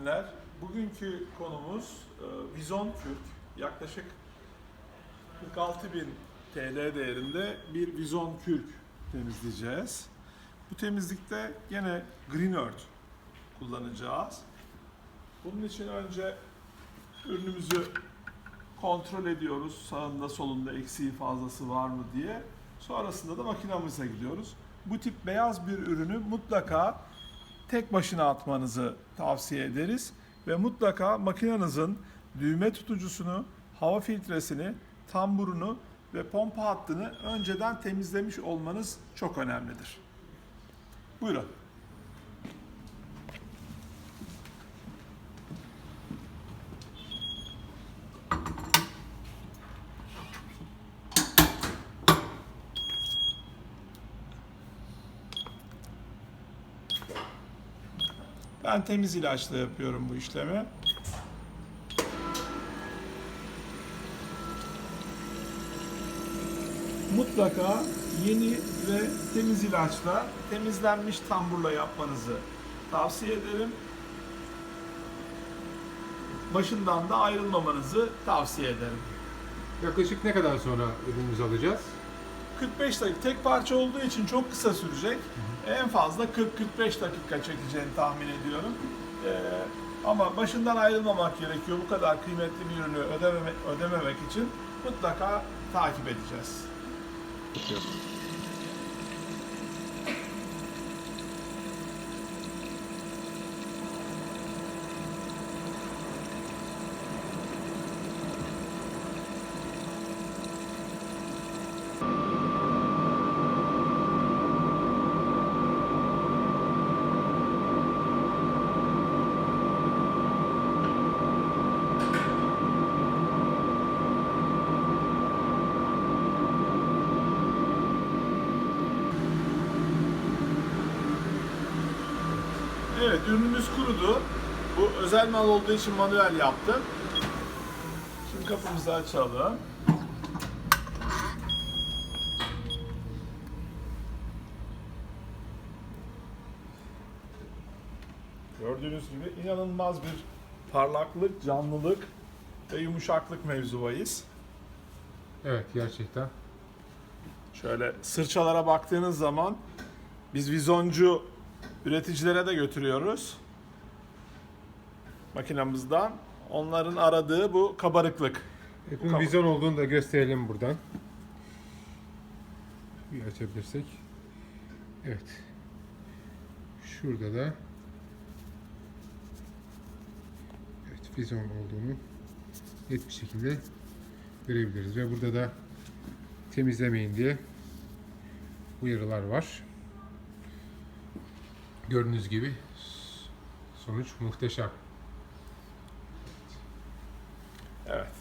günler. Bugünkü konumuz e, Vizon Kürk. Yaklaşık 46.000 TL değerinde bir Vizon Kürk temizleyeceğiz. Bu temizlikte yine Green Earth kullanacağız. Bunun için önce ürünümüzü kontrol ediyoruz. Sağında solunda eksiği fazlası var mı diye. Sonrasında da makinamıza gidiyoruz. Bu tip beyaz bir ürünü mutlaka tek başına atmanızı tavsiye ederiz ve mutlaka makinenizin düğme tutucusunu, hava filtresini, tamburunu ve pompa hattını önceden temizlemiş olmanız çok önemlidir. Buyurun. Ben temiz ilaçla yapıyorum bu işlemi. Mutlaka yeni ve temiz ilaçla, temizlenmiş tamburla yapmanızı tavsiye ederim. Başından da ayrılmamanızı tavsiye ederim. Yaklaşık ne kadar sonra ürünümüzü alacağız? 45 dakika tek parça olduğu için çok kısa sürecek. En fazla 40-45 dakika çekeceğini tahmin ediyorum. Ee, ama başından ayrılmamak gerekiyor. Bu kadar kıymetli bir ürünü ödememek, ödememek için mutlaka takip edeceğiz. Evet ürünümüz kurudu. Bu özel mal olduğu için manuel yaptım. Şimdi kapımızı açalım. Gördüğünüz gibi inanılmaz bir parlaklık, canlılık ve yumuşaklık mevzuvayız. Evet gerçekten. Şöyle sırçalara baktığınız zaman biz vizoncu üreticilere de götürüyoruz. Makinamızdan. Onların aradığı bu kabarıklık. Bunun Tamam. vizyon olduğunu da gösterelim buradan. Bir açabilirsek. Evet. Şurada da Evet vizyon olduğunu net bir şekilde görebiliriz ve burada da temizlemeyin diye uyarılar var. Gördüğünüz gibi sonuç muhteşem. Evet.